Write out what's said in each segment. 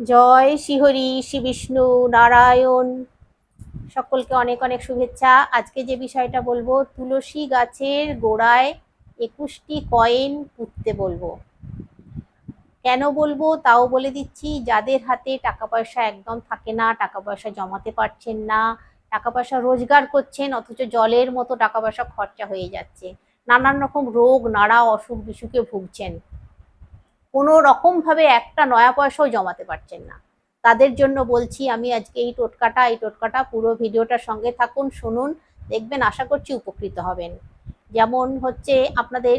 জয় শ্রীহরি শ্রী বিষ্ণু নারায়ণ। সকলকে অনেক অনেক শুভেচ্ছা। আজকে যে বিষয়টা বলব, তুলসী গাছের গোড়ায় একুশটি কয়েন পুঁততে বলব। কেন বলব? তাও বলে দিচ্ছি, যাদের হাতে টাকা পয়সা একদম থাকে না, টাকা পয়সা জমাতে পারছেন না, টাকা পয়সা রোজগার করছেন, অথচ জলের মতো টাকা পয়সা খরচা হয়ে যাচ্ছে। নানান রকম রোগ নাড়া অসুখ বিসুখে ভুগছেন। কোনো রকম ভাবে একটা নয়া পয়সাও জমাতে পারছেন না। তাদের জন্য বলছি, আমি আজকে এই টোটকাটা এই টোটকাটা, পুরো ভিডিওটার সঙ্গে থাকুন, শুনুন, দেখবেন, আশা করছি উপকৃত হবেন। যেমন হচ্ছে আপনাদের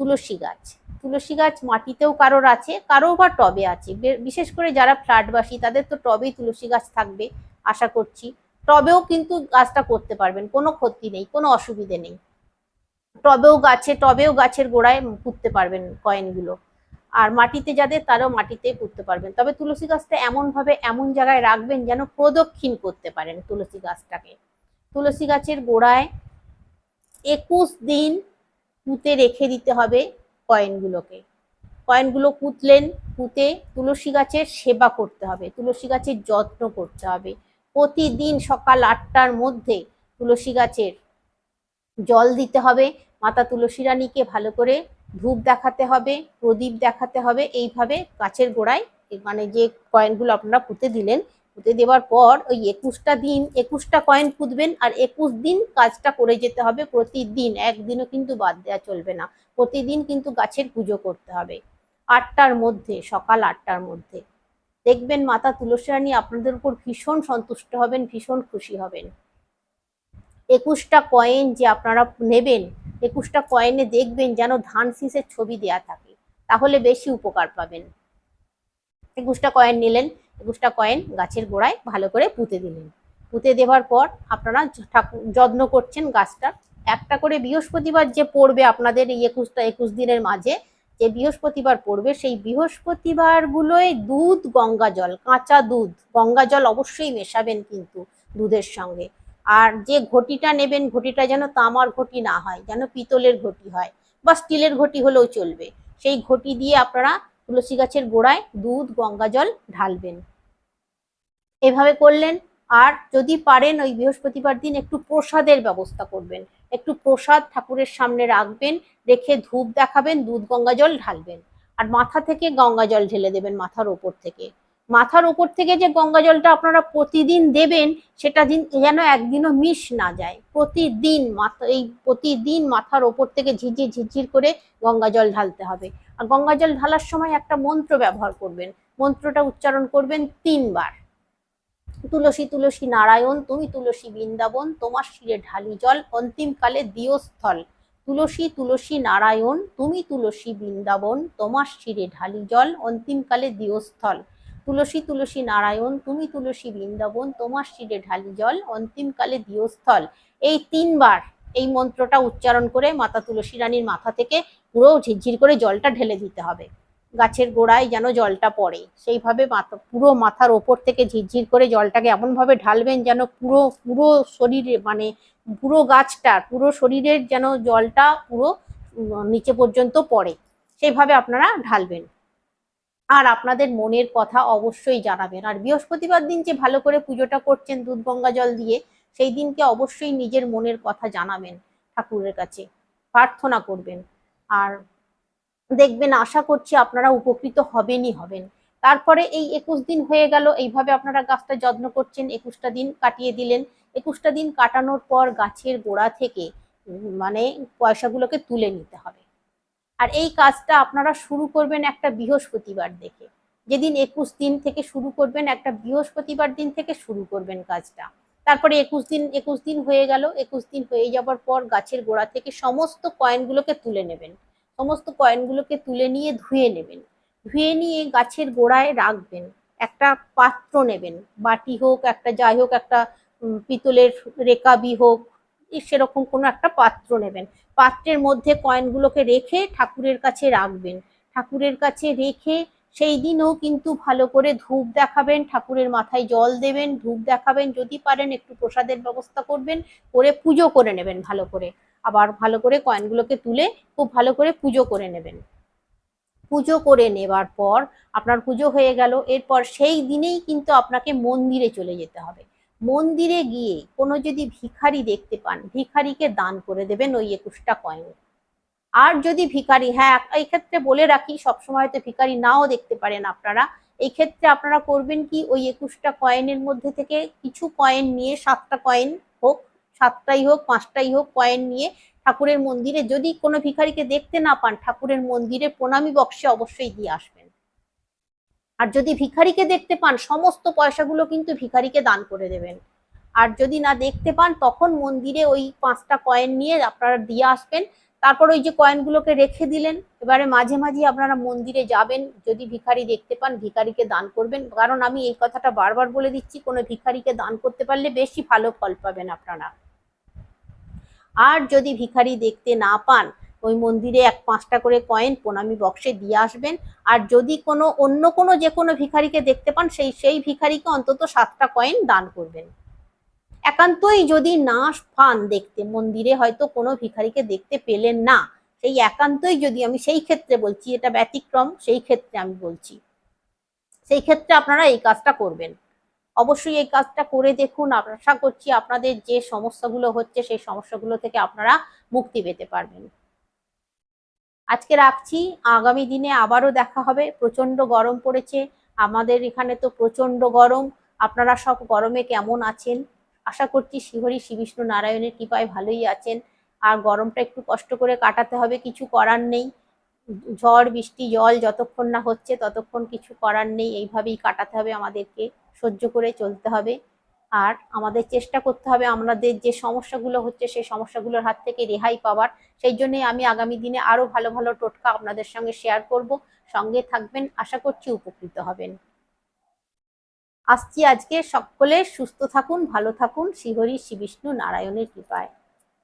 তুলসী গাছ। তুলসী গাছ মাটিতেও কারোর আছে কারও বা টবে আছে। বিশেষ করে যারা ফ্ল্যাটবাসী, তাদের তো টবেই তুলসী গাছ থাকবে, আশা করছি। টবেও কিন্তু গাছটা করতে পারবেন, কোনো ক্ষতি নেই, কোনো অসুবিধে নেই। টবেও গাছে, টবেও গাছের গোড়ায় পুঁততে পারবেন কয়েনগুলো আর মাটিতে যাদের, তারাও মাটিতে পুঁততে পারবেন। তবে তুলসী গাছটা এমন ভাবে এমন জায়গায় রাখবেন যেন প্রদক্ষিণ করতে পারেন তুলসী গাছটাকে। তুলসী গাছের গোড়ায় একুশ দিন পুঁতে রেখে দিতে হবে কয়েনগুলোকে। কয়েনগুলো পুঁতলেন, পুঁতে তুলসী গাছের সেবা করতে হবে, তুলসী গাছের যত্ন করতে হবে। প্রতিদিন সকাল আটটার মধ্যে তুলসী গাছের জল দিতে হবে, মাতা তুলসী রানীকে ভালো করে ধূপ দেখাতে হবে, প্রদীপ দেখাতে হবে, এইভাবে গাছের গোড়ায় মানে যে কয়েনগুলো আপনারা পুঁতে দিলেন, পুঁতে দেওয়ার পর ওই একুশটা দিন, একুশটা কয়েন পুঁতবেন আর একুশ দিন কাজটা করে যেতে হবে প্রতিদিন, একদিনও কিন্তু বাদ দেওয়া চলবে না, প্রতিদিন কিন্তু গাছের পুজো করতে হবে। আটটার মধ্যে, সকাল আটটার মধ্যে। দেখবেন মাতা তুলসী রানী আপনাদের উপর ভীষণ সন্তুষ্ট হবেন, ভীষণ খুশি হবেন। একুশটা কয়েন যে আপনারা নেবেন, একুশটা কয়েনে দেখবেন যেন ধান শীষের ছবি দেয়া থাকে। তাহলে বেশি উপকার পাবেন। একুশটা কয়েন নিলেন, একুশটা কয়েন গাছের গোড়ায় ভালো করে পুঁতে দিলেন। পুঁতে দেওয়ার পর আপনারা ঠাকুর, যত্ন করছেন গাছটা। একটা করে বৃহস্পতিবার যে পড়বে আপনাদের এই একুশটা, একুশ দিনের মাঝে, যে বৃহস্পতিবার পড়বে সেই বৃহস্পতিবার গুলোয় দুধ, গঙ্গা জল, কাঁচা দুধ। গঙ্গা জল অবশ্যই মেশাবেন কিন্তু দুধের সঙ্গে। আর যে ঘটিটা নেবেন, ঘটিটা যেন তামার ঘটি না হয়, যেন পিতলের ঘটি হয় বা স্টিলের ঘটি হলেও চলবে। সেই ঘটি দিয়ে আপনারা তুলসী গাছের গোড়ায় দুধ, গঙ্গা জল ঢালবেন। এভাবে করলেন। আর যদি পারেন, ওই বৃহস্পতিবার দিন একটু প্রসাদের ব্যবস্থা করবেন। একটু প্রসাদ ঠাকুরের সামনে রাখবেন, রেখে ধূপ দেখাবেন, দুধ, গঙ্গা জল ঢালবেন। আর মাথা থেকে গঙ্গা জল ঢেলে দেবেন মাথার ওপর থেকে। মাথার উপর থেকে যে গঙ্গা জলটা আপনারা প্রতিদিন দেবেন, সেটা দিন যেন একদিনও মিস না যায়। প্রতিদিন মাথা এই প্রতিদিন মাথার ওপর থেকে ঝিঝির ঝিঝির করে গঙ্গা জল ঢালতে হবে। আর গঙ্গা জল ঢালার সময় একটা মন্ত্র ব্যবহার করবেন। মন্ত্রটা উচ্চারণ করবেন তিনবার। তুলসী তুলসী নারায়ণ, তুমি তুলসী বৃন্দাবন, তোমার শিরে ঢালি জল অন্তিমকালে দিও স্থল। তুলসী তুলসী নারায়ণ, তুমি তুলসী বৃন্দাবন, তোমার শিরে ঢালি জল অন্তিমকালে দিও স্থল। তুলসী তুলসী নারায়ণ, তুমি তুলসী বৃন্দাবন, তোমার শিরে ঢালি জল, অন্তিমকালে দিও স্থল এই তিনবার এই মন্ত্রটা উচ্চারণ করে মাতা তুলসী রানীর মাথা থেকে পুরো ঝিরঝির করে জলটা ঢেলে দিতে হবে। গাছের গোড়ায় যেন জলটা পড়ে। সেইভাবে মাথা, পুরো মাথার ওপর থেকে ঝিরঝির করে জলটাকে এমনভাবে ঢালবেন যেন পুরো পুরো শরীরে মানে পুরো গাছটা, পুরো শরীরের যেন জলটা পুরো নিচে পর্যন্ত পড়ে। সেইভাবে আপনারা ঢালবেন। আর আপনাদের মনের কথা অবশ্যই জানাবেন। আর বৃহস্পতিবার দিন যে ভালো করে পুজোটা করছেন দুধ, গঙ্গা জল দিয়ে, সেই দিনকে অবশ্যই নিজের মনের কথা জানাবেন ঠাকুরের কাছে। প্রার্থনা করবেন। আর দেখবেন, আশা করছি আপনারা উপকৃত হবেনই হবেন। তারপরে এই একুশ দিন হয়ে গেল, এইভাবে আপনারা গাছটা যত্ন করছেন, একুশটা দিন কাটিয়ে দিলেন। একুশটা দিন কাটানোর পর গাছের গোড়া থেকে মানে পয়সাগুলোকে তুলে নিতে হবে। আর এই কাজটা আপনারা শুরু করবেন একটা বৃহস্পতিবার দেখে। যেদিন একুশ দিন থেকে শুরু করবেন, একটা বৃহস্পতিবার দিন থেকে শুরু করবেন কাজটা। তারপরে একুশ দিন একুশ দিন হয়ে গেল। একুশ দিন হয়ে যাবার পর গাছের গোড়া থেকে সমস্ত কয়েনগুলোকে তুলে নেবেন। সমস্ত কয়েনগুলোকে তুলে নিয়ে ধুয়ে নেবেন। ধুয়ে নিয়ে গাছের গোড়ায় রাখবেন। একটা পাত্র নেবেন। বাটি হোক, একটা যাই হোক, একটা পিতলের রেকাবি হোক সেরকম কোনো একটা পাত্র নেবেন। পাত্রের মধ্যে কয়েনগুলোকে রেখে ঠাকুরের কাছে রাখবেন। ঠাকুরের কাছে রেখে সেই দিনও কিন্তু ভালো করে ধূপ দেখাবেন, ঠাকুরের মাথায় জল দেবেন, ধূপ দেখাবেন, যদি পারেন একটু প্রসাদের ব্যবস্থা করবেন, করে পুজো করে নেবেন ভালো করে। আবার ভালো করে কয়েনগুলোকে তুলে খুব ভালো করে পুজো করে নেবেন। পুজো করে নেবার পর আপনার পুজো হয়ে গেল, এরপর সেই দিনেই কিন্তু আপনাকে মন্দিরে চলে যেতে হবে। মন্দিরে গিয়ে কোনো যদি ভিখারি দেখতে পান, ভিখারিকে দান করে দেবেন ওই একুশটা কয়েন আর যদি ভিখারি হ্যাঁ এই ক্ষেত্রে বলে রাখি, সবসময় তো ভিখারি নাও দেখতে পারেন আপনারা। এই ক্ষেত্রে আপনারা করবেন কি, ওই একুশটা কয়েনের মধ্যে থেকে কিছু কয়েন নিয়ে, সাতটা কয়েন হোক, সাতটাই হোক, পাঁচটাই হোক কয়েন নিয়ে ঠাকুরের মন্দিরে যদি কোনো ভিখারিকে দেখতে না পান, ঠাকুরের মন্দিরে প্রণামী বক্সে অবশ্যই দিয়ে আসবেন। আর যদি ভিখারিকে দেখতে পান, সমস্ত পয়সাগুলো কিন্তু ভিখারিকে দান করে দেবেন। আর যদি না দেখতে পান, তখন মন্দিরে ওই পাঁচটা কয়েন নিয়ে আপনারা দিয়ে আসবেন। তারপর ওই যে কয়েনগুলোকে রেখে দিলেন, এবারে মাঝে মাঝে আপনারা মন্দিরে যাবেন। যদি ভিখারি দেখতে পান, ভিখারিকে দান করবেন। কারণ আমি এই কথাটা বারবার বলে দিচ্ছি, কোনো ভিখারিকে দান করতে পারলে বেশি ভালো ফল পাবেন আপনারা। আর যদি ভিখারি দেখতে না পান ওই মন্দিরে এক পাঁচটা করে কয়েন প্রণামী বক্সে দিয়ে আসবেন। আর যদি কোনো অন্য কোনো যে কোনো ভিখারিকে দেখতে পান, সেই সেই ভিখারিকে অন্তত সাতটা কয়েন দান করবেন। একান্তই যদি না পান দেখতে, মন্দিরে হয়তো কোনো ভিখারিকে দেখতে পেলেন না, সেই একান্তই যদি আমি সেই ক্ষেত্রে বলছি, এটা ব্যতিক্রম, সেই ক্ষেত্রে আমি বলছি। সেই ক্ষেত্রে আপনারা এই কাজটা করবেন। অবশ্যই এই কাজটা করে দেখুন। আশা করছি আপনাদের যে সমস্যাগুলো হচ্ছে, সেই সমস্যাগুলো থেকে আপনারা মুক্তি পেতে পারবেন। আজকে রাখছি। আগামী দিনে আবারও দেখা হবে। প্রচণ্ড গরম পড়েছে। আমাদের এখানে তো প্রচণ্ড গরম। আপনারা সব গরমে কেমন আছেন? আশা করছি শ্রীহরি শ্রী বিষ্ণু নারায়ণের কৃপায় ভালোই আছেন। আর গরমটা একটু কষ্ট করে কাটাতে হবে, কিছু করার নেই। ঝড়, বৃষ্টি, জল যতক্ষণ না হচ্ছে ততক্ষণ কিছু করার নেই। এইভাবেই কাটাতে হবে আমাদেরকে। সহ্য করে চলতে হবে। আর আমাদের চেষ্টা করতে হবে আমাদের যে সমস্যাগুলো হচ্ছে সেই সমস্যাগুলোর হাত থেকে রেহাই পাওয়ার। সেই জন্যই আমি আগামী দিনে আরও ভালো ভালো টোটকা আপনাদের সঙ্গে শেয়ার করব। সঙ্গে থাকবেন, আশা করছি উপকৃত হবেন। আসছি আজকে। সকলে সুস্থ থাকুন, ভালো থাকুন। শ্রীহরি শ্রী বিষ্ণু নারায়ণের কৃপায়।